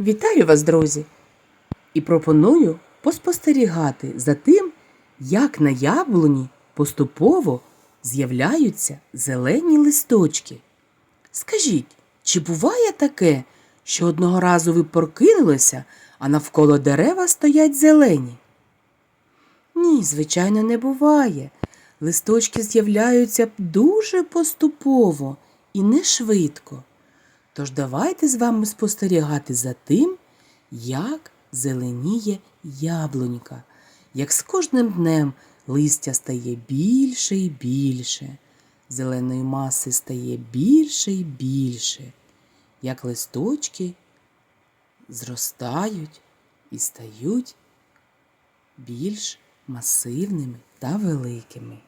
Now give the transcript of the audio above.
Вітаю вас, друзі! І пропоную поспостерігати за тим, як на яблуні поступово з'являються зелені листочки. Скажіть, чи буває таке, що одного разу ви прокинулися, а навколо дерева стоять зелені? Ні, звичайно, не буває. Листочки з'являються дуже поступово і не швидко. Тож давайте з вами спостерігати за тим, як зеленіє яблунька, як з кожним днем листя стає більше і більше, зеленої маси стає більше і більше, як листочки зростають і стають більш масивними та великими.